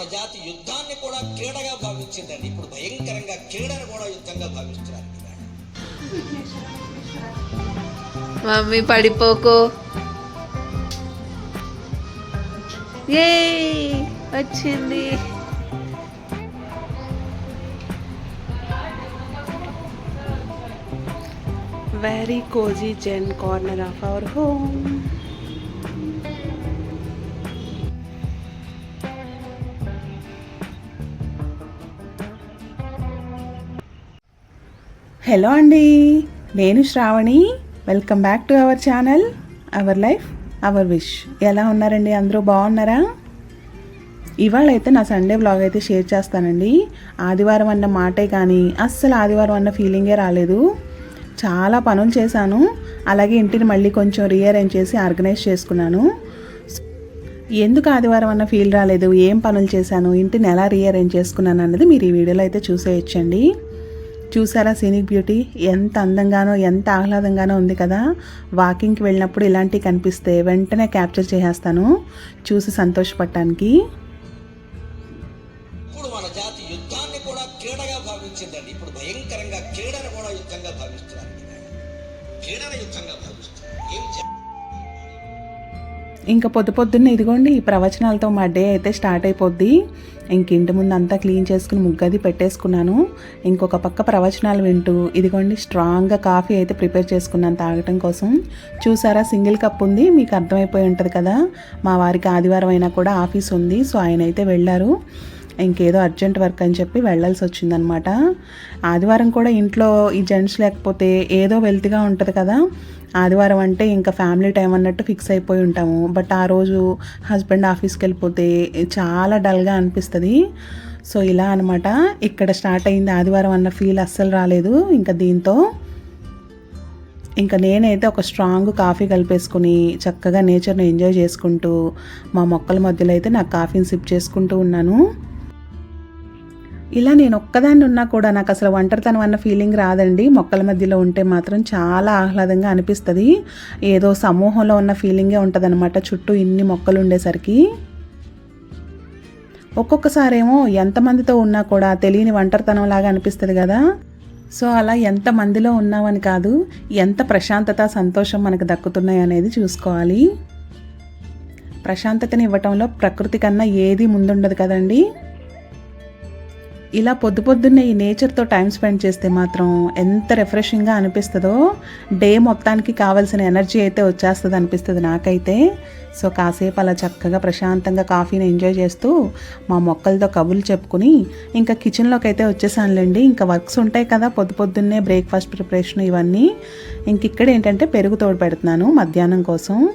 మన జాతి యుద్ధాన్ని కూడా క్రీడగా భావించిందండి. ఇప్పుడు భయంకరంగా క్రీడను కూడా యుద్ధంగా భావిస్తున్నారు ఇవాళ. మమ్మీ పడిపోకు. ఏ వచ్చింది. Very cozy zen corner of our home hello అండి నేను Shravani. Welcome back to our channel our life our wish ఎలా ఉన్నారండి? అందరూ బాగున్నారా? ఇవాళ అయితే నా సండే బ్లాగ్ అయితే షేర్ చేస్తానండి. ఆదివారం అన్న మాటే కానీ అస్సలు ఆదివారం అన్న ఫీలింగే రాలేదు. చాలా పనులు చేశాను. అలాగే ఇంటిని మళ్ళీ కొంచెం రీఅరేంజ్ చేసి ఆర్గనైజ్ చేసుకున్నాను. ఎందుకు ఆదివారం అన్న ఫీల్ రాలేదు? ఏం పనులు చేశాను? ఇంటిని ఎలా రీఅరేంజ్ చేసుకున్నాను అన్నది మీరు ఈ వీడియోలో అయితే చూసేయచ్చండి. చూసారా సీనిక్ బ్యూటీ ఎంత అందంగానో ఎంత ఆహ్లాదంగానో ఉంది కదా. వాకింగ్కి వెళ్ళినప్పుడు ఇలాంటివి కనిపిస్తే వెంటనే క్యాప్చర్ చేసేస్తాను. చూసి సంతోషపడటానికి. ఇప్పుడు మన జాతి యుద్ధాన్ని కూడా క్రీడగా భావించిందండి. ఇప్పుడు భయంకరంగా క్రీడను కూడా యుద్ధంగా భావిస్తున్నారు. ఇవాళ. క్రీడను యుద్ధంగా భావిస్తున్నారు. ఏం చే- ఇంకా పొద్దు పొద్దున్న ఇదిగోండి ఈ ప్రవచనాలతో మా డే అయితే స్టార్ట్ అయిపోద్ది. ఇంక ఇంటి ముందు అంతా క్లీన్ చేసుకుని ముగ్గది పెట్టేసుకున్నాను. ఇంకొక పక్క ప్రవచనాలు వింటూ ఇదిగోండి స్ట్రాంగ్గా కాఫీ అయితే ప్రిపేర్ చేసుకున్నాను తాగటం కోసం. చూసారా సింగిల్ కప్ ఉంది మీకు అర్థమైపోయి ఉంటుంది కదా. మా వారికి ఆదివారం అయినా కూడా ఆఫీస్ ఉంది సో ఆయన అయితే వెళ్ళారు. ఇంకేదో అర్జెంట్ వర్క్ అని చెప్పి వెళ్ళాల్సి వచ్చిందనమాట. ఆదివారం కూడా ఇంట్లో ఈ జెంట్స్ లేకపోతే ఏదో వెల్తిగా ఉంటుంది కదా. ఆదివారం అంటే ఇంకా ఫ్యామిలీ టైం అన్నట్టు ఫిక్స్ అయిపోయి ఉంటాము. బట్ ఆ రోజు హస్బెండ్ ఆఫీస్కి వెళ్ళిపోతే చాలా డల్గా అనిపిస్తుంది. సో ఇలా అనమాట ఇక్కడ స్టార్ట్ అయింది ఆదివారం అన్న ఫీల్ అస్సలు రాలేదు ఇంకా దీంతో. ఇంకా నేనైతే ఒక స్ట్రాంగ్ కాఫీ కలిపేసుకుని చక్కగా నేచర్ని ఎంజాయ్ చేసుకుంటూ మా మొక్కల మధ్యలో అయితే నాకు కాఫీని సిప్ చేసుకుంటూ ఉన్నాను. ఇలా నేను ఒక్కదాన్ని ఉన్నా కూడా నాకు అసలు ఒంటరితనం అన్న ఫీలింగ్ రాదండి. మొక్కల మధ్యలో ఉంటే మాత్రం చాలా ఆహ్లాదంగా అనిపిస్తుంది. ఏదో సమూహంలో ఉన్న ఫీలింగే ఉంటుంది చుట్టూ ఇన్ని మొక్కలు ఉండేసరికి. ఒక్కొక్కసారేమో ఎంతమందితో ఉన్నా కూడా తెలియని ఒంటరితనం లాగా అనిపిస్తుంది కదా. సో అలా ఎంత మందిలో ఉన్నామని కాదు ఎంత ప్రశాంతత సంతోషం మనకు దక్కుతున్నాయి అనేది చూసుకోవాలి. ప్రశాంతతని ఇవ్వటంలో ప్రకృతి కన్నా ఏది ముందుండదు కదండీ. ఇలా పొద్దు పొద్దున్నే ఈ నేచర్తో టైం స్పెండ్ చేస్తే మాత్రం ఎంత రిఫ్రెషింగ్గా అనిపిస్తుందో డే మొత్తానికి కావాల్సిన ఎనర్జీ అయితే వచ్చేస్తుంది అనిపిస్తుంది నాకైతే. సో కాసేపు అలా చక్కగా ప్రశాంతంగా కాఫీని ఎంజాయ్ చేస్తూ మా మొక్కలతో కబుర్లు చెప్పుకుని ఇంకా కిచెన్లోకి అయితే వచ్చేసానులేండి. ఇంకా వర్క్స్ ఉంటాయి కదా పొద్దు పొద్దున్నే బ్రేక్ఫాస్ట్ ప్రిపరేషన్ ఇవన్నీ. ఇంక ఇక్కడ ఏంటంటే పెరుగు తోడు పెడుతున్నాను మధ్యాహ్నం కోసం.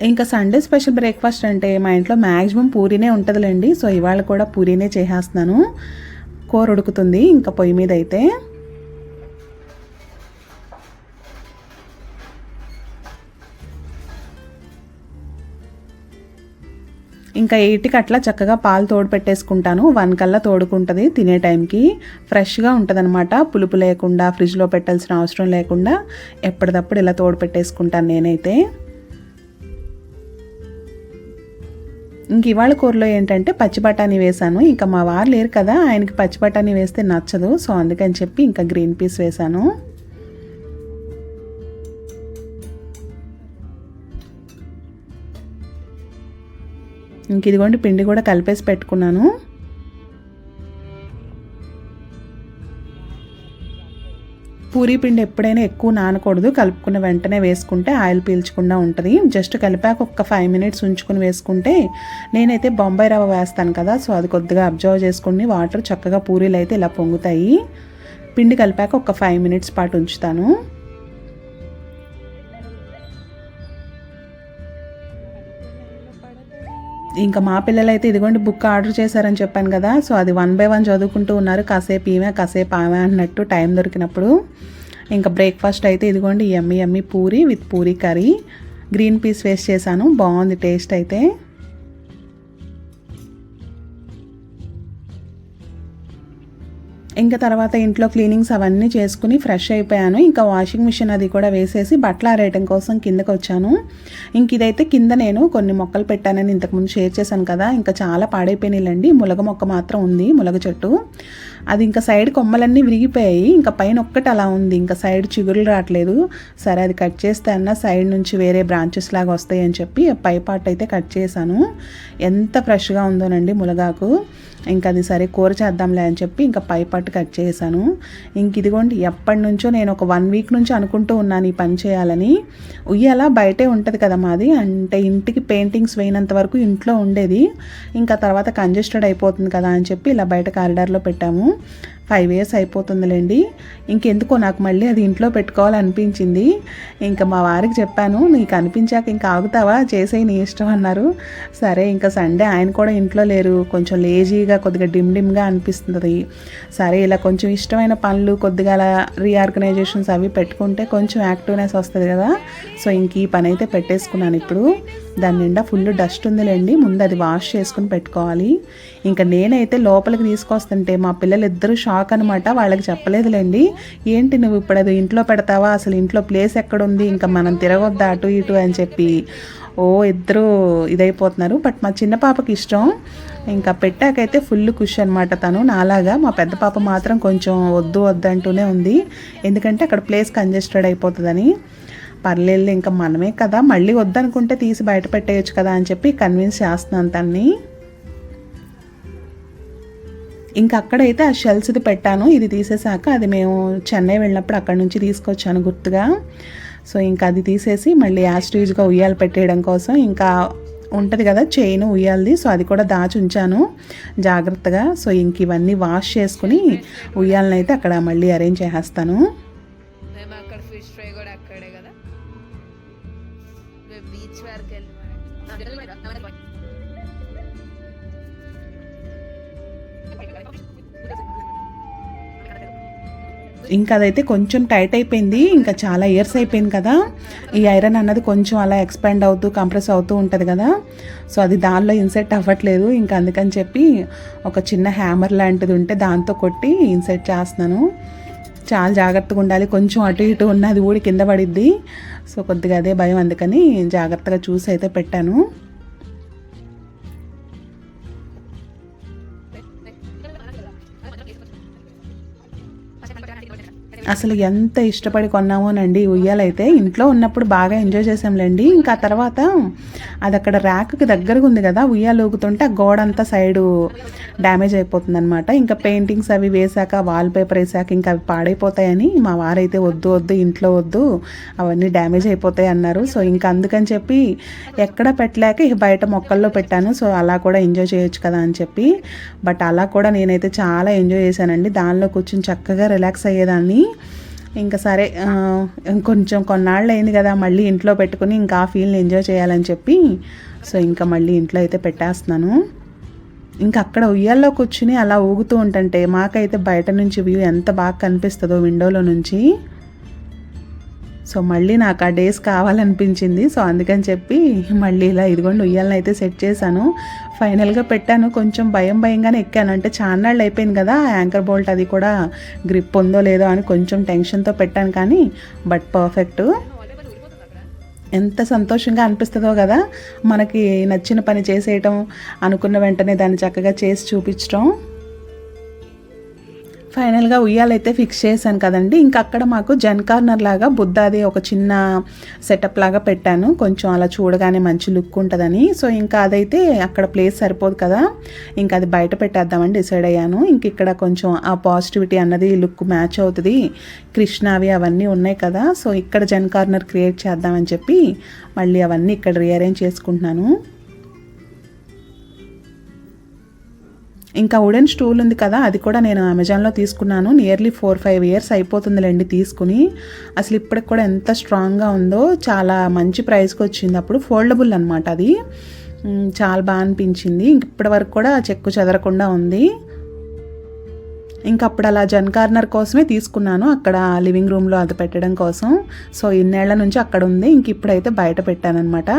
ఇంకా సండే స్పెషల్ బ్రేక్ఫాస్ట్ అంటే మా ఇంట్లో మ్యాక్సిమం పూరీనే ఉంటుందిలేండి. సో ఇవాళ కూడా పూరీనే చేసేస్తున్నాను. కూర ఉడుకుతుంది. ఇంకా పొయ్యి మీద అయితే ఇంకా ఎయిట్కి అట్లా చక్కగా పాలు తోడు పెట్టేసుకుంటాను వన్ కల్లా తోడుకుంటుంది తినే టైంకి. ఫ్రెష్గా ఉంటుందన్నమాట. పులుపు లేకుండా ఫ్రిడ్జ్లో పెట్టాల్సిన అవసరం లేకుండా ఎప్పటిదప్పుడు ఇలా తోడు పెట్టేసుకుంటాను నేనైతే. ఇంక ఇవాళ కూరలో ఏంటంటే పచ్చి బఠానీ వేశాను. ఇంకా మా వారు లేరు కదా ఆయనకి పచ్చి బఠానీ వేస్తే నచ్చదు. సో అందుకని చెప్పి ఇంకా గ్రీన్ పీస్ వేశాను. ఇంక ఇదిగోండి పిండి కూడా కలిపేసి పెట్టుకున్నాను. పూరీ పిండి ఎప్పుడైనా ఎక్కువ నానకూడదు. కలుపుకున్న వెంటనే వేసుకుంటే ఆయిల్ పీల్చకుండా ఉంటుంది. జస్ట్ కలిపాక ఒక ఫైవ్ మినిట్స్ ఉంచుకుని వేసుకుంటే నేనైతే బొంబాయి రవ్వ వేస్తాను కదా సో అది కొద్దిగా అబ్జర్వ్ చేసుకుని వాటర్ చక్కగా పూరీలు అయితే ఇలా పొంగుతాయి. పిండి కలిపాక ఒక ఫైవ్ మినిట్స్ పాటు ఉంచుతాను. ఇంకా మా పిల్లలైతే ఇదిగోండి బుక్ ఆర్డర్ చేశారని చెప్పాను కదా సో అది వన్ బై వన్ చదువుకుంటూ ఉన్నారు. కాసేపు ఈమె కాసేపు ఆమె అన్నట్టు టైం దొరికినప్పుడు. ఇంకా బ్రేక్ఫాస్ట్ అయితే ఇదిగోండి ఎమ్మి ఎమ్మి puri with puri curry. Green peas waste చేశాను బాగుంది టేస్ట్ అయితే. ఇంకా తర్వాత ఇంట్లో క్లీనింగ్స్ అవన్నీ చేసుకుని ఫ్రెష్ అయిపోయాను. ఇంకా వాషింగ్ మిషన్ అది కూడా వేసేసి బట్టలు ఆరేయటం కోసం కిందకు వచ్చాను ఇంక ఇదైతే కింద నేను కొన్ని మొక్కలు పెట్టానని ఇంతకుముందు షేర్ చేశాను కదా ఇంకా చాలా పాడైపోయినాయిలండి. ములగ మొక్క మాత్రం ఉంది ములగ చెట్టు. అది ఇంకా సైడ్ కొమ్మలన్నీ విరిగిపోయాయి. ఇంకా పైన ఒక్కటి అలా ఉంది. ఇంకా సైడ్ చిగురులు రావట్లేదు. సరే అది కట్ చేస్తే అన్న సైడ్ నుంచి వేరే బ్రాంచెస్ లాగా వస్తాయని చెప్పి పై పార్ట్ అయితే కట్ చేశాను. ఎంత ఫ్రెష్గా ఉందోనండి ములగాకు. ఇంకా అది సరే కూర చేద్దాంలే అని చెప్పి ఇంకా పై పట్టు కట్ చేశాను. ఇంక ఇదిగోండి ఎప్పటి నుంచో నేను ఒక వన్ వీక్ నుంచి అనుకుంటూ ఉన్నాను ఈ పని చేయాలని. ఉయ్యాల బయటే ఉంటుంది కదా మాది అంటే ఇంటికి పెయింటింగ్స్ వేయనంత వరకు ఇంట్లో ఉండేది. ఇంకా తర్వాత కంజెస్టెడ్ అయిపోతుంది కదా అని చెప్పి ఇలా బయట కారిడార్లో పెట్టాము. Five years అయిపోతుందిలేండి. ఇంకెందుకో నాకు మళ్ళీ అది ఇంట్లో పెట్టుకోవాలనిపించింది. ఇంకా మా వారికి చెప్పాను నీకు అనిపించాక ఇంకా ఆగుతావా? చేసే నీ ఇష్టం అన్నారు. సరే ఇంకా సండే ఆయన కూడా ఇంట్లో లేరు. కొంచెం లేజీగా కొద్దిగా డిమ్ డిమ్గా అనిపిస్తుంది. సరే ఇలా కొంచెం ఇష్టమైన పనులు కొద్దిగా అలా రీఆర్గనైజేషన్స్ అవి పెట్టుకుంటే కొంచెం యాక్టివ్నెస్ వస్తుంది కదా. సో ఇంక ఈ పని అయితే పెట్టేసుకున్నాను ఇప్పుడు. దాని నిండా ఫుల్ డస్ట్ ఉందిలేండి. ముందు అది వాష్ చేసుకుని పెట్టుకోవాలి. ఇంకా నేనైతే లోపలికి తీసుకొస్తుంటే మా పిల్లలు ఇద్దరు షాక్ అనమాట వాళ్ళకి చెప్పలేదులేండి. ఏంటి నువ్వు ఇప్పుడు అది ఇంట్లో పెడతావా? అసలు ఇంట్లో ప్లేస్ ఎక్కడుంది? ఇంకా మనం తిరగొద్దా అటు ఇటు అని చెప్పి ఓ ఇద్దరు ఇదైపోతున్నారు. బట్ మా చిన్న పాపకి ఇష్టం. ఇంకా పెట్టాకైతే ఫుల్ ఖుషి అనమాట తను. నాలాగా మా పెద్ద పాప మాత్రం కొంచెం వద్దు వద్దు అంటూనే ఉంది. ఎందుకంటే అక్కడ ప్లేస్ కంజెస్టెడ్ అయిపోతుందని. పర్లేదు ఇంకా మనమే కదా. మళ్ళీ వద్దనుకుంటే తీసి బయట పెట్టేయచ్చు కదా అని చెప్పి కన్విన్స్ చేస్తున్నాను తన్ని. ఇంకా అక్కడైతే ఆ షెల్స్ది పెట్టాను. ఇది తీసేసాక అది మేము చెన్నై వెళ్ళినప్పుడు అక్కడ నుంచి తీసుకొచ్చాను గుర్తుగా. సో ఇంకా అది తీసేసి మళ్ళీ యాస్ట్రీజ్గా ఉయ్యాలు పెట్టేయడం కోసం ఇంకా ఉంటుంది కదా చైన్ ఉయ్యాలది. సో అది కూడా దాచి ఉంచాను జాగ్రత్తగా. సో ఇంక ఇవన్నీ వాష్ చేసుకుని ఉయ్యాలని అయితే అక్కడ మళ్ళీ అరేంజ్ చేసేస్తాను. ఇంకా అదైతే కొంచెం టైట్ అయిపోయింది ఇంకా చాలా ఇయర్స్ అయిపోయింది కదా. ఈ ఐరన్ అన్నది కొంచెం అలా ఎక్స్పాండ్ అవుతూ కంప్రెస్ అవుతూ ఉంటుంది కదా. సో అది దానిలో ఇన్సెట్ అవ్వట్లేదు. ఇంకా అందుకని చెప్పి ఒక చిన్న హ్యామర్ లాంటిది ఉంటే దాంతో కొట్టి ఇన్సెట్ చేస్తున్నాను. చాలా జాగ్రత్తగా ఉండాలి. కొంచెం అటు ఇటు ఉన్నది ఊడి కింద పడిద్ది. సో కొద్దిగా అదే భయం అందుకని జాగ్రత్తగా చూసి అయితే పెట్టాను. అసలు ఎంత ఇష్టపడి కొన్నామోనండి. ఉయ్యాలైతే ఇంట్లో ఉన్నప్పుడు బాగా ఎంజాయ్ చేసాంలేండి ఇంకా తర్వాత అది అక్కడ ర్యాక్కి దగ్గరగా ఉంది కదా ఉయ్యాలు ఊగుతుంటే ఆ గోడ అంతా సైడు డ్యామేజ్ అయిపోతుంది అనమాట ఇంకా పెయింటింగ్స్ అవి వేసాక వాల్ పేపర్ వేసాక ఇంకా అవి పాడైపోతాయని మా వారైతే వద్దు వద్దు ఇంట్లో వద్దు అవన్నీ డ్యామేజ్ అయిపోతాయి అన్నారు. సో ఇంకా అందుకని చెప్పి ఎక్కడ పెట్టలేక ఇక బయట మొక్కల్లో పెట్టాను. సో అలా కూడా ఎంజాయ్ చేయొచ్చు కదా అని చెప్పి. బట్ అలా కూడా నేనైతే చాలా ఎంజాయ్ చేశానండి. దానిలో కూర్చొని చక్కగా రిలాక్స్ అయ్యేదాన్ని. ఇంకా సరే కొంచెం ఇంకొంచెం కొన్నాళ్ళు అయింది కదా మళ్ళీ ఇంట్లో పెట్టుకుని ఇంకా ఆ ఫీల్ని ఎంజాయ్ చేయాలని చెప్పి. సో ఇంకా మళ్ళీ ఇంట్లో అయితే పెట్టేస్తున్నాను. ఇంకా అక్కడ ఉయ్యాల్లో కూర్చుని అలా ఊగుతూ ఉంటుంటే మాకైతే బయట నుంచి వ్యూ ఎంత బాగా కనిపిస్తుందో విండోలో నుంచి. సో మళ్ళీ నాకు ఆ డేస్ కావాలనిపించింది. సో అందుకని చెప్పి మళ్ళీ ఇలా ఇదిగోండి ఉయ్యాలని అయితే సెట్ చేశాను. ఫైనల్గా పెట్టాను. కొంచెం భయం భయంగానే ఎక్కాను. అంటే చాన్నాళ్ళు అయిపోయింది కదా యాంకర్ బోల్ట్ అది కూడా గ్రిప్ ఉందో లేదో అని కొంచెం టెన్షన్తో పెట్టాను కానీ బట్ పర్ఫెక్ట్. ఎంత సంతోషంగా అనిపిస్తుందో కదా మనకి నచ్చిన పని చేసేయటం అనుకున్న వెంటనే దాన్ని చక్కగా చేసి చూపించడం ఫైనల్గా ఉయ్యాలైతే ఫిక్స్ చేశాను కదండి. ఇంకా అక్కడ మాకు జన్ కార్నర్ లాగా బుద్ధాది ఒక చిన్న సెటప్ లాగా పెట్టాను. కొంచెం అలా చూడగానే మంచి లుక్ ఉంటుందని. సో ఇంకా అదైతే అక్కడ ప్లేస్ సరిపోదు కదా. ఇంకా అది బయట పెట్టేద్దామని డిసైడ్ అయ్యాను. ఇంక ఇక్కడ కొంచెం ఆ పాజిటివిటీ అన్నది లుక్ మ్యాచ్ అవుతుంది. కృష్ణావి అవన్నీ ఉన్నాయి కదా. సో ఇక్కడ జన్ కార్నర్ క్రియేట్ చేద్దామని చెప్పి మళ్ళీ అవన్నీ ఇక్కడ రీఅరేంజ్ చేసుకుంటున్నాను. ఇంకా వుడెన్ స్టూల్ ఉంది కదా అది కూడా నేను అమెజాన్లో తీసుకున్నాను. నియర్లీ ఫోర్ ఫైవ్ ఇయర్స్ అయిపోతుందిలేండి తీసుకుని. అసలు ఇప్పటికి కూడా ఎంత స్ట్రాంగ్గా ఉందో చాలా మంచి ప్రైస్కి వచ్చింది. అప్పుడు ఫోల్డబుల్ అనమాట అది. చాలా బాగా అనిపించింది. ఇంక ఇప్పటి వరకు కూడా చెక్కు చెదరకుండా ఉంది. ఇంకా అప్పుడు అలా జన్ కార్నర్ కోసమే తీసుకున్నాను. అక్కడ లివింగ్ రూమ్లో అది పెట్టడం కోసం. సో ఇన్నేళ్ళ నుంచి అక్కడ ఉంది. ఇంక ఇప్పుడైతే బయట పెట్టానమాట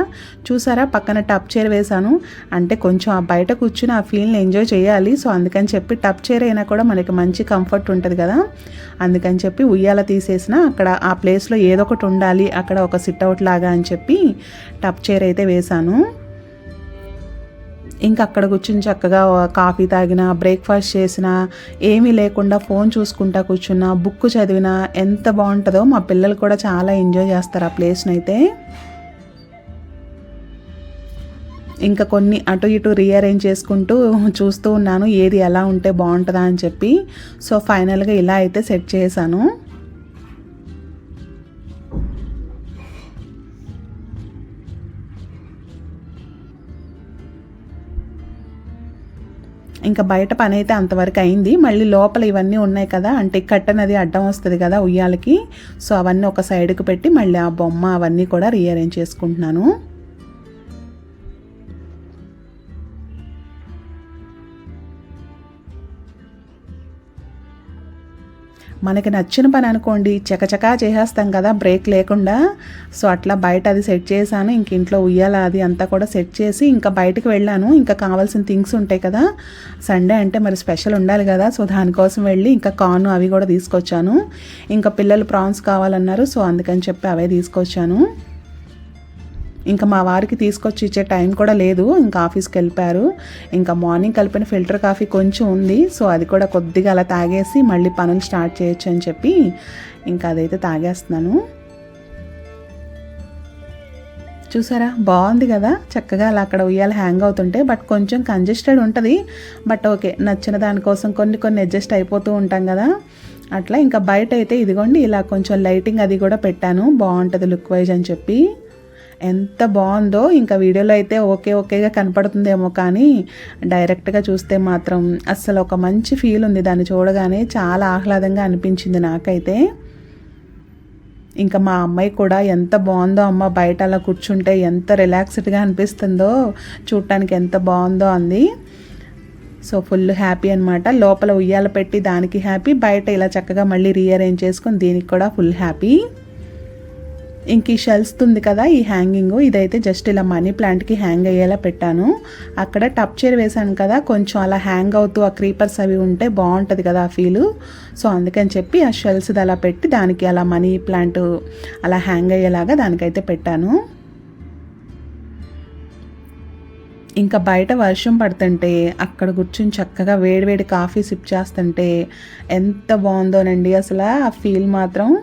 చూసారా? పక్కన టప్ చైర్ వేశాను. అంటే కొంచెం ఆ బయట కూర్చుని ఆ ఫీల్ని ఎంజాయ్ చేయాలి. సో అందుకని చెప్పి టప్ చైర్ అయినా కూడా మనకి మంచి కంఫర్ట్ ఉంటుంది కదా. అందుకని చెప్పి ఉయ్యాల తీసేసిన. అక్కడ ఆ ప్లేస్లో ఏదో ఒకటి ఉండాలి. అక్కడ ఒక సిట్అవుట్ లాగా అని చెప్పి టప్ చైర్ అయితే వేశాను. ఇంకా అక్కడ కూర్చుని చక్కగా కాఫీ తాగినా బ్రేక్ఫాస్ట్ చేసినా ఏమీ లేకుండా ఫోన్ చూసుకుంటా కూర్చున్నా బుక్ చదివినా ఎంత బాగుంటుందో మా పిల్లలు కూడా చాలా ఎంజాయ్ చేస్తారు ఆ ప్లేస్ని అయితే. ఇంకా కొన్ని అటు ఇటు రీఅరేంజ్ చేసుకుంటూ చూస్తూ ఉన్నాను ఏది ఎలా ఉంటే బాగుంటుందా అని చెప్పి. సో ఫైనల్గా ఇలా అయితే సెట్ చేశాను. ఇంకా బయట పని అయితే అంతవరకు అయింది. మళ్ళీ లోపల ఇవన్నీ ఉన్నాయి కదా అంటే కట్టన్ అది అడ్డం వస్తుంది కదా ఉయ్యాలకి. సో అవన్నీ ఒక సైడ్కి పెట్టి మళ్ళీ ఆ బొమ్మ అవన్నీ కూడా రీఅరేంజ్ చేసుకుంటున్నాను. మనకి నచ్చిన పని అనుకోండి చకచకా చేసేస్తాం కదా బ్రేక్ లేకుండా. సో అట్లా బయట అది సెట్ చేశాను ఇంక ఇంట్లో ఉయ్యాల అది అంతా కూడా సెట్ చేసి ఇంకా బయటకు వెళ్ళాను. ఇంకా కావాల్సిన థింగ్స్ ఉంటాయి కదా సండే అంటే మరి స్పెషల్ ఉండాలి కదా సో దానికోసం వెళ్ళి ఇంకా కార్న్ అవి కూడా తీసుకొచ్చాను. ఇంకా పిల్లలు ప్రాన్స్ కావాలన్నారు సో అందుకని చెప్పి అవే తీసుకొచ్చాను. ఇంకా మా వారికి తీసుకొచ్చి ఇచ్చే టైం కూడా లేదు. ఇంకా ఆఫీస్కి వెళ్ళిపోయారు. ఇంకా మార్నింగ్ కలిపిన ఫిల్టర్ కాఫీ కొంచెం ఉంది. సో అది కూడా కొద్దిగా అలా తాగేసి మళ్ళీ పనులు స్టార్ట్ చేయొచ్చు అని చెప్పి ఇంకా అదైతే తాగేస్తున్నాను. చూసారా? బాగుంది కదా? చక్కగా అలా అక్కడ ఉయ్యాలి హ్యాంగ్ అవుతుంటే బట్ కొంచెం కంజెస్టెడ్ ఉంటుంది. బట్ ఓకే నచ్చిన దానికోసం కొన్ని కొన్ని అడ్జస్ట్ అయిపోతూ ఉంటాం కదా? అట్లా ఇంకా బయట అయితే ఇదిగోండి ఇలా కొంచెం లైటింగ్ అది కూడా పెట్టాను. బాగుంటుంది లుక్ వైజ్ అని చెప్పి. ఎంత బాగుందో ఇంకా వీడియోలో అయితే ఓకే ఓకేగా కనపడుతుందేమో కానీ డైరెక్ట్గా చూస్తే మాత్రం అస్సలు ఒక మంచి ఫీల్ ఉంది. దాన్ని చూడగానే చాలా ఆహ్లాదంగా అనిపించింది నాకైతే. ఇంకా మా అమ్మాయి కూడా ఎంత బాగుందో అమ్మ బయట అలా కూర్చుంటే ఎంత రిలాక్స్డ్గా అనిపిస్తుందో చూడటానికి ఎంత బాగుందో అంది. సో ఫుల్ హ్యాపీ అనమాట లోపల ఉయ్యాల పెట్టి దానికి హ్యాపీ బయట ఇలా చక్కగా మళ్ళీ రీఅరేంజ్ చేసుకొని దీనికి కూడా ఫుల్ హ్యాపీ. ఇంక ఈ షెల్స్ ఉంది కదా ఈ హ్యాంగింగ్ ఇదైతే జస్ట్ ఇలా మనీ ప్లాంట్కి హ్యాంగ్ అయ్యేలా పెట్టాను. అక్కడ టప్ చైర్ వేశాను కదా కొంచెం అలా హ్యాంగ్ అవుతూ ఆ క్రీపర్స్ అవి ఉంటే బాగుంటుంది కదా ఆ ఫీలు సో అందుకని చెప్పి ఆ షెల్స్ అలా పెట్టి దానికి అలా మనీ ప్లాంట్ అలా హ్యాంగ్ అయ్యేలాగా దానికైతే పెట్టాను. ఇంకా బయట వర్షం పడుతుంటే అక్కడ కూర్చుని చక్కగా వేడివేడి కాఫీ సిప్ చేస్తుంటే ఎంత బాగుందోనండి అసలు ఆ ఫీల్ మాత్రం.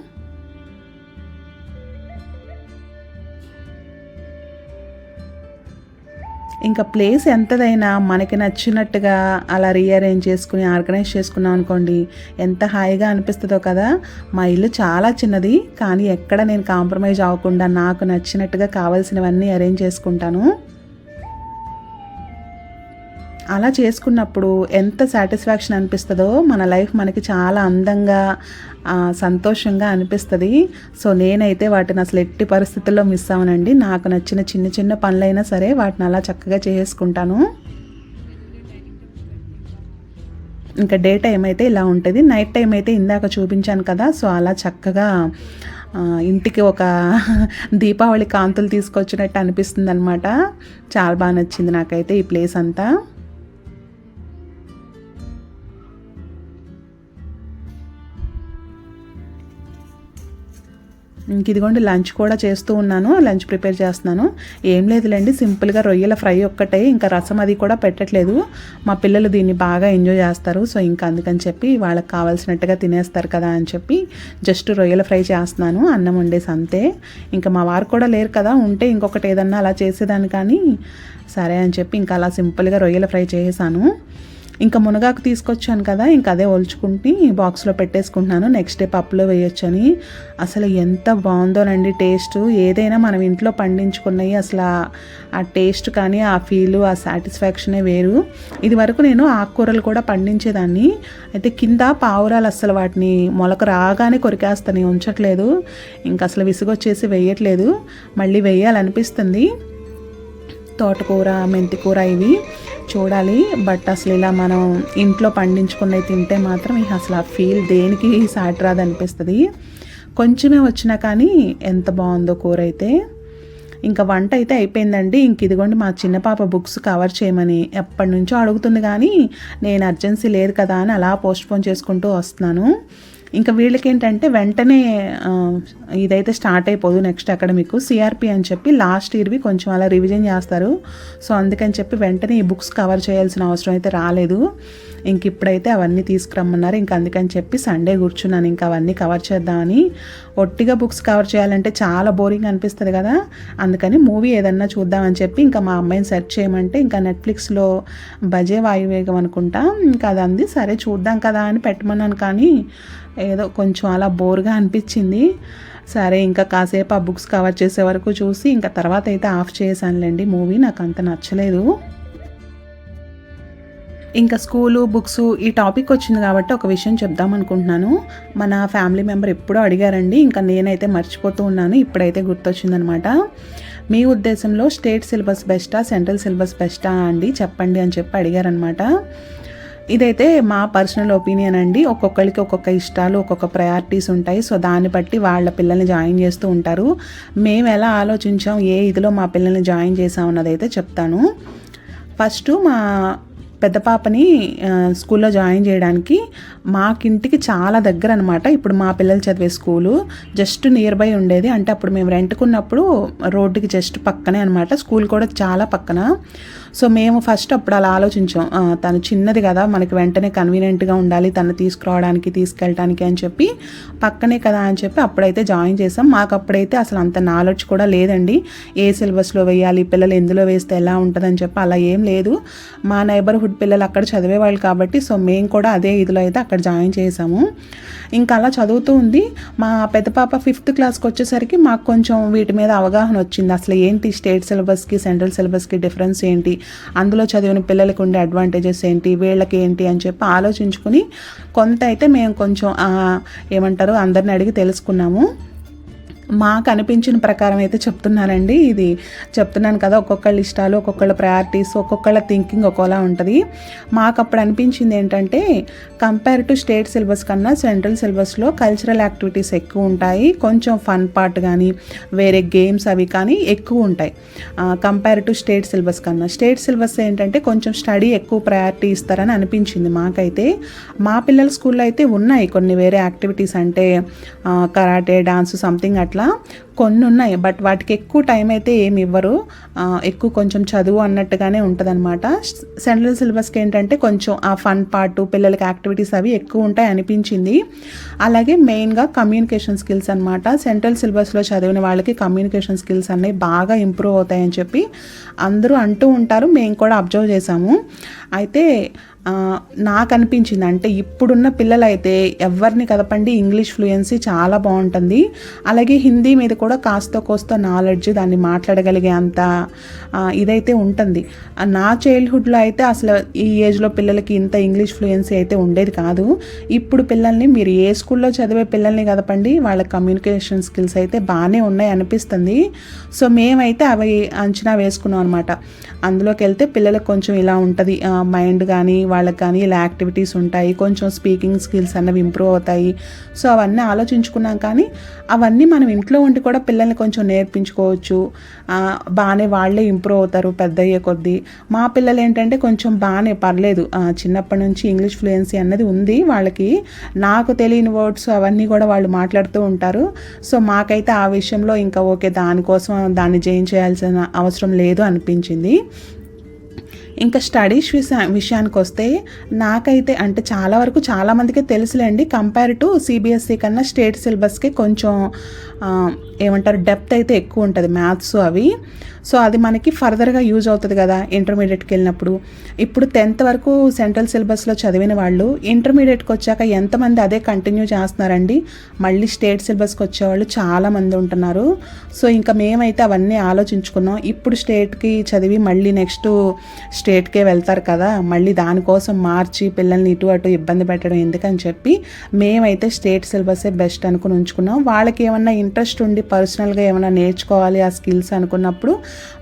ఇంకా ప్లేస్ ఎంతదైనా మనకి నచ్చినట్టుగా అలా రీఅరేంజ్ చేసుకుని ఆర్గనైజ్ చేసుకున్నాం అనుకోండి ఎంత హాయిగా అనిపిస్తుందో కదా. మా ఇల్లు చాలా చిన్నది కానీ ఎక్కడ నేను కాంప్రమైజ్ అవ్వకుండా నాకు నచ్చినట్టుగా కావాల్సినవన్నీ అరేంజ్ చేసుకుంటాను. అలా చేసుకున్నప్పుడు ఎంత సాటిస్ఫాక్షన్ అనిపిస్తుందో మన లైఫ్ మనకి చాలా అందంగా సంతోషంగా అనిపిస్తుంది. సో నేనైతే వాటిని అసలు ఎట్టి పరిస్థితుల్లో మిస్ అవ్వనండి. నాకు నచ్చిన చిన్న చిన్న పనులైనా సరే వాటిని అలా చక్కగా చేసుకుంటాను. ఇంకా డే టైం అయితే ఇలా ఉంటుంది. నైట్ టైం అయితే ఇందాక చూపించాను కదా సో అలా చక్కగా ఇంటికి ఒక దీపావళి కాంతులు తీసుకొచ్చినట్టు అనిపిస్తుంది అనమాట చాలా బాగా నచ్చింది నాకైతే ఈ ప్లేస్ అంతా. ఇంక ఇదిగోండి లంచ్ కూడా చేస్తూ ఉన్నాను. లంచ్ ప్రిపేర్ చేస్తున్నాను. ఏం లేదులేండి సింపుల్గా రొయ్యల ఫ్రై ఒక్కటే. ఇంకా రసం అది కూడా పెట్టట్లేదు. మా పిల్లలు దీన్ని బాగా ఎంజాయ్ చేస్తారు. సో ఇంకా అందుకని చెప్పి వాళ్ళకి కావాల్సినట్టుగా తినేస్తారు కదా అని చెప్పి జస్ట్ రొయ్యల ఫ్రై చేస్తున్నాను. అన్నం వండేసి అంతే. ఇంకా మా వారు కూడా లేరు కదా ఉంటే ఇంకొకటి ఏదన్నా అలా చేసేదాన్ని కానీ సరే అని చెప్పి ఇంకా అలా సింపుల్గా రొయ్యల ఫ్రై చేసాను ఇంకా మునగాకు తీసుకొచ్చాను కదా ఇంకా అదే ఒలుచుకుంటే బాక్స్లో పెట్టేసుకుంటున్నాను. నెక్స్ట్ డే పప్పులో వేయొచ్చని. అసలు ఎంత బాగుందోనండి టేస్ట్. ఏదైనా మనం ఇంట్లో పండించుకున్నవి అసలు ఆ టేస్ట్ కానీ ఆ ఫీలు ఆ సాటిస్ఫాక్షనే వేరు. ఇది వరకు నేను ఆకుకూరలు కూడా పండించేదాన్ని. అయితే కింద పావురాలు అసలు వాటిని మొలక రాగానే కొరికేస్తాను. ఉంచట్లేదు. ఇంకా అసలు విసుగొచ్చేసి వేయట్లేదు. మళ్ళీ వేయాలనిపిస్తుంది. తోటకూర మెంతికూర ఇవి చూడాలి. బట్ అసలు ఇలా మనం ఇంట్లో పండించుకున్నవి తింటే మాత్రం ఇక అసలు ఆ ఫీల్ దేనికి సాటి రాదు అనిపిస్తుంది. కొంచెమే వచ్చినా కానీ ఎంత బాగుందో కూర అయితే. ఇంకా వంట అయితే అయిపోయిందండి. ఇంక ఇదిగోండి మా చిన్న పాప బుక్స్ కవర్ చేయమని ఎప్పటి నుంచో అడుగుతుంది కానీ నేను అర్జెన్సీ లేదు కదా అని అలా పోస్ట్పోన్ చేసుకుంటూ వస్తున్నాను. ఇంకా వీళ్ళకి ఏంటంటే వెంటనే ఇదైతే స్టార్ట్ అయిపోదు నెక్స్ట్ అకాడమిక్ సిఆర్పి అని చెప్పి లాస్ట్ ఇయర్వి కొంచెం అలా రివిజన్ చేస్తారు. సో అందుకని చెప్పి వెంటనే ఈ బుక్స్ కవర్ చేయాల్సిన అవసరం అయితే రాలేదు. ఇంక ఇప్పుడైతే అవన్నీ తీసుకురమ్మన్నారు. ఇంక అందుకని చెప్పి సండే కూర్చున్నాను. ఇంకా అవన్నీ కవర్ చేద్దామని. ఒట్టిగా బుక్స్ కవర్ చేయాలంటే చాలా బోరింగ్ అనిపిస్తుంది కదా. అందుకని మూవీ ఏదన్నా చూద్దామని చెప్పి ఇంకా మా అమ్మాయిని సెర్చ్ చేయమంటే ఇంకా నెట్ఫ్లిక్స్లో బజే వాయువేగం అనుకుంటా. ఇంకా అది అంది సరే చూద్దాం కదా అని పెట్టమన్నాను కానీ ఏదో కొంచెం అలా బోర్గా అనిపించింది. సరే ఇంకా కాసేపు ఆ బుక్స్ కవర్ చేసే వరకు చూసి ఇంకా తర్వాత అయితే ఆఫ్ చేశానులేండి. మూవీ నాకు అంత నచ్చలేదు. ఇంకా స్కూలు బుక్స్ ఈ టాపిక్ వచ్చింది కాబట్టి ఒక విషయం చెప్దాం అనుకుంటున్నాను. మన ఫ్యామిలీ మెంబర్ ఎప్పుడూ అడిగారండి. ఇంకా నేనైతే మర్చిపోతూ ఉన్నాను. ఇప్పుడైతే గుర్తొచ్చిందనమాట. మీ ఉద్దేశంలో స్టేట్ సిలబస్ బెస్టా సెంట్రల్ సిలబస్ బెస్టా అండి? చెప్పండి అని చెప్పి అడిగారనమాట. ఇదైతే మా పర్సనల్ ఒపీనియన్ అండి. ఒక్కొక్కరికి ఒక్కొక్క ఇష్టాలు ఒక్కొక్క ప్రయారిటీస్ ఉంటాయి. సో దాన్ని బట్టి వాళ్ళ పిల్లల్ని జాయిన్ చేస్తూ ఉంటారు. మేము ఎలా ఆలోచించాం ఏ ఇదిలో మా పిల్లల్ని జాయిన్ చేసాం అన్నదైతే చెప్తాను. ఫస్ట్ మా పెద్ద పాపని స్కూల్లో జాయిన్ చేయడానికి మాకింటికి చాలా దగ్గర అనమాట ఇప్పుడు మా పిల్లలు చదివే స్కూలు జస్ట్ నియర్ బై ఉండేది. అంటే అప్పుడు మేము రెంట్కున్నప్పుడు రోడ్డుకి జస్ట్ పక్కనే అనమాట. స్కూల్ కూడా చాలా పక్కన. సో మేము ఫస్ట్ అప్పుడు అలా ఆలోచించాం. తను చిన్నది కదా మనకి వెంటనే కన్వీనియంట్గా ఉండాలి తను తీసుకురావడానికి తీసుకెళ్ళడానికి అని చెప్పి పక్కనే కదా అని చెప్పి అప్పుడైతే జాయిన్ చేసాం మాకు అప్పుడైతే అసలు అంత నాలెడ్జ్ కూడా లేదండి. ఏ సిలబస్లో వేయాలి పిల్లలు ఎందులో వేస్తే ఎలా ఉంటుందని చెప్పి అలా ఏం లేదు. మా నైబర్హుడ్ పిల్లలు అక్కడ చదివేవాళ్ళు కాబట్టి సో మేము కూడా అదే ఇదిలో అయితే అక్కడ జాయిన్ చేసాము ఇంకా అలా చదువుతూ ఉంది. మా పెద్ద పాప ఫిఫ్త్ క్లాస్కి వచ్చేసరికి మాకు కొంచెం వీటి మీద అవగాహన వచ్చింది. అసలు ఏంటి స్టేట్ సిలబస్కి సెంట్రల్ సిలబస్కి డిఫరెన్స్ ఏంటి? అందులో చదివిన పిల్లలకు ఉండే అడ్వాంటేజెస్ ఏంటి? వీళ్ళకి ఏంటి? అని చెప్పి ఆలోచించుకుని కొంత అయితే మేము కొంచెం ఏమంటారు అందరిని అడిగి తెలుసుకున్నాము. మాకు అనిపించిన ప్రకారం అయితే చెప్తున్నానండి. ఇది చెప్తున్నాను కదా ఒక్కొక్కళ్ళ ఇష్టాలు ఒక్కొక్కళ్ళ ప్రయారిటీస్ ఒక్కొక్కళ్ళ థింకింగ్ ఒక్కోలా ఉంటుంది. మాకు అప్పుడు అనిపించింది ఏంటంటే కంపేర్ టు స్టేట్ సిలబస్ కన్నా సెంట్రల్ సిలబస్లో కల్చరల్ యాక్టివిటీస్ ఎక్కువ ఉంటాయి. కొంచెం ఫన్ పార్ట్ కానీ వేరే గేమ్స్ అవి కానీ ఎక్కువ ఉంటాయి. కంపేర్ టు స్టేట్ సిలబస్ కన్నా. స్టేట్ సిలబస్ ఏంటంటే కొంచెం స్టడీ ఎక్కువ ప్రయారిటీ ఇస్తారని అనిపించింది మాకైతే. మా పిల్లల స్కూల్లో అయితే ఉన్నాయి కొన్ని వేరే యాక్టివిటీస్ అంటే కరాటే డాన్స్ సంథింగ్ అట్లా కొన్ని ఉన్నాయి బట్ వాటికి ఎక్కువ టైం అయితే ఏమి ఇవ్వరు. ఎక్కువ కొంచెం చదువు అన్నట్టుగానే ఉంటుందన్నమాట. సెంట్రల్ సిలబస్కి ఏంటంటే కొంచెం ఆ ఫన్ పార్ట్ పిల్లలకి యాక్టివిటీస్ అవి ఎక్కువ ఉంటాయి అనిపించింది. అలాగే మెయిన్గా కమ్యూనికేషన్ స్కిల్స్ అనమాట సెంట్రల్ సిలబస్లో చదివిన వాళ్ళకి కమ్యూనికేషన్ స్కిల్స్ అనేవి బాగా ఇంప్రూవ్ అవుతాయని చెప్పి అందరూ అంటూ ఉంటారు. మేము కూడా అబ్జర్వ్ చేసాము. అయితే నాకు అనిపించింది అంటే ఇప్పుడున్న పిల్లలైతే ఎవరిని కదపండి ఇంగ్లీష్ ఫ్లూయెన్సీ చాలా బాగుంటుంది. అలాగే హిందీ మీద కూడా కాస్త కోస్త నాలెడ్జ్ దాన్ని మాట్లాడగలిగే అంత ఇదైతే ఉంటుంది. నా చైల్డ్హుడ్లో అయితే అసలు ఈ ఏజ్లో పిల్లలకి ఇంత ఇంగ్లీష్ ఫ్లూయెన్సీ అయితే ఉండేది కాదు. ఇప్పుడు పిల్లల్ని మీరు ఏ స్కూల్లో చదివే పిల్లల్ని కదపండి వాళ్ళ కమ్యూనికేషన్ స్కిల్స్ అయితే బాగానే ఉన్నాయి అనిపిస్తుంది. సో మేమైతే అవి అంచనా వేసుకున్నాం అనమాట అందులోకి వెళ్తే పిల్లలకు కొంచెం ఇలా ఉంటుంది. మైండ్ కానీ వాళ్ళకి కానీ ఇలా యాక్టివిటీస్ ఉంటాయి కొంచెం స్పీకింగ్ స్కిల్స్ అన్నవి ఇంప్రూవ్ అవుతాయి. సో అవన్నీ ఆలోచించుకున్నాం కానీ అవన్నీ మనం ఇంట్లో ఉండి కూడా పిల్లల్ని కొంచెం నేర్పించుకోవచ్చు. బాగానే వాళ్ళే ఇంప్రూవ్ అవుతారు పెద్ద అయ్యే కొద్దీ. మా పిల్లలు ఏంటంటే కొంచెం బాగానే పర్లేదు. చిన్నప్పటి నుంచి ఇంగ్లీష్ ఫ్లూయెన్సీ అన్నది ఉంది వాళ్ళకి. నాకు తెలియని వర్డ్స్ అవన్నీ కూడా వాళ్ళు మాట్లాడుతూ ఉంటారు. సో మాకైతే ఆ విషయంలో ఇంకా ఓకే దానికోసం దాన్ని జయించేయాల్సిన అవసరం లేదు అనిపించింది. ఇంకా స్టడీస్ విషయా విషయానికి వస్తే నాకైతే అంటే చాలా వరకు చాలామందికి తెలుసులేండి. కంపేర్ టు సిబిఎస్ఈ కన్నా స్టేట్ సిలబస్కి కొంచెం ఏమంటారు డెప్త్ అయితే ఎక్కువ ఉంటుంది మ్యాథ్స్ అవి. సో అది మనకి ఫర్దర్గా యూజ్ అవుతుంది కదా ఇంటర్మీడియట్కి వెళ్ళినప్పుడు. ఇప్పుడు టెన్త్ వరకు సెంట్రల్ సిలబస్లో చదివిన వాళ్ళు ఇంటర్మీడియట్కి వచ్చాక ఎంతమంది అదే కంటిన్యూ చేస్తున్నారండి? మళ్ళీ స్టేట్ సిలబస్కి వచ్చేవాళ్ళు చాలామంది ఉంటున్నారు. సో ఇంకా మేమైతే అవన్నీ ఆలోచించుకున్నాం. ఇప్పుడు స్టేట్కి చదివి మళ్ళీ నెక్స్ట్ స్టేట్కే వెళ్తారు కదా మళ్ళీ దానికోసం మార్చి పిల్లల్ని ఇటు అటు ఇబ్బంది పెట్టడం ఎందుకని చెప్పి మేమైతే స్టేట్ సిలబసే బెస్ట్ అనుకుని ఉంచుకున్నాం. వాళ్ళకి ఏమన్నా ఇంట్రెస్ట్ ఉండి పర్సనల్గా ఏమైనా నేర్చుకోవాలి ఆ స్కిల్స్ అనుకున్నప్పుడు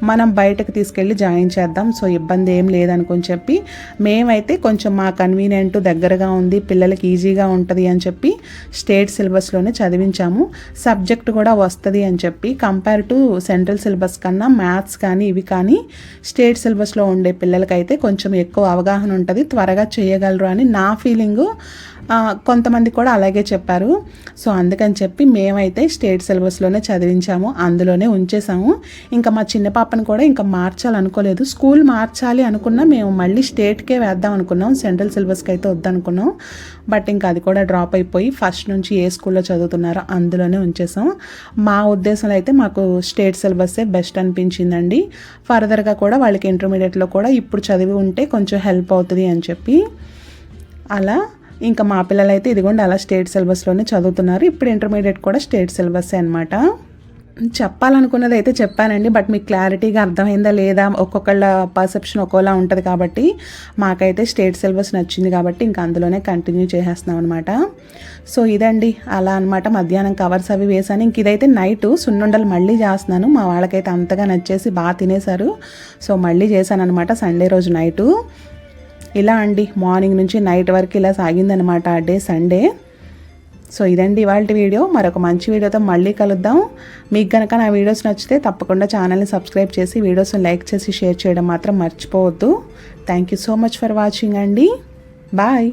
మనం బయటకు తీసుకెళ్ళి జాయిన్ చేద్దాం. సో ఇబ్బంది ఏం లేదనుకుని చెప్పి మేమైతే కొంచెం మా కన్వీనియంట్ దగ్గరగా ఉంది పిల్లలకి ఈజీగా ఉంటుంది అని చెప్పి స్టేట్ సిలబస్లోనే చదివించాము. సబ్జెక్ట్ కూడా వస్తుంది అని చెప్పి కంపేర్ టు సెంట్రల్ సిలబస్ కన్నా మ్యాథ్స్ కానీ ఇవి కానీ స్టేట్ సిలబస్లో ఉండే పిల్లలకైతే కొంచెం ఎక్కువ అవగాహన ఉంటుంది. త్వరగా చేయగలరు అని నా ఫీలింగు కొంతమంది కూడా అలాగే చెప్పారు. సో అందుకని చెప్పి మేమైతే స్టేట్ సిలబస్లోనే చదివించాము. అందులోనే ఉంచేసాము ఇంకా మా చిన్న పాపను కూడా ఇంకా మార్చాలనుకోలేదు. స్కూల్ మార్చాలి అనుకున్నా మేము మళ్ళీ స్టేట్కే వేద్దాం అనుకున్నాం. సెంట్రల్ సిలబస్కి అయితే వద్దనుకున్నాం. బట్ ఇంకా అది కూడా డ్రాప్ అయిపోయి ఫస్ట్ నుంచి ఏ స్కూల్లో చదువుతున్నారో అందులోనే ఉంచేసాం మా ఉద్దేశంలో అయితే మాకు స్టేట్ సిలబస్సే బెస్ట్ అనిపించిందండి. ఫర్దర్గా కూడా వాళ్ళకి ఇంటర్మీడియట్లో కూడా ఇప్పుడు చదివి ఉంటే కొంచెం హెల్ప్ అవుతుంది అని చెప్పి. అలా ఇంకా మా పిల్లలు అయితే ఇదిగోండి అలా స్టేట్ సిలబస్లోనే చదువుతున్నారు. ఇప్పుడు ఇంటర్మీడియట్ కూడా స్టేట్ సిలబస్సే అనమాట చెప్పాలనుకున్నది అయితే చెప్పానండి బట్ మీకు క్లారిటీగా అర్థమైందా లేదా ఒక్కొక్కళ్ళ పర్సెప్షన్ ఒక్కోలా ఉంటుంది కాబట్టి మాకైతే స్టేట్ సిలబస్ నచ్చింది కాబట్టి ఇంకా అందులోనే కంటిన్యూ చేసేస్తున్నాం అనమాట సో ఇదండి అలా అనమాట మధ్యాహ్నం కవర్స్ అవి వేసాను ఇంక ఇదైతే నైట్ సున్నుండలు మళ్ళీ చేస్తున్నాను. మా వాళ్ళకైతే అంతగా నచ్చేసి బాగా తినేశారు. సో మళ్ళీ చేశాను అనమాట సండే రోజు నైటు. ఇలా అండి మార్నింగ్ నుంచి నైట్ వరకు ఇలా సాగిందనమాట ఆ డే సండే. సో ఇదండి ఇవాళ వీడియో. మరొక మంచి వీడియోతో మళ్ళీ కలుద్దాం. మీకు కనుక నా వీడియోస్ నచ్చితే తప్పకుండా ఛానల్ని సబ్స్క్రైబ్ చేసి వీడియోస్ని లైక్ చేసి షేర్ చేయడం మాత్రం మర్చిపోవద్దు. Thank you so much for watching అండి. బాయ్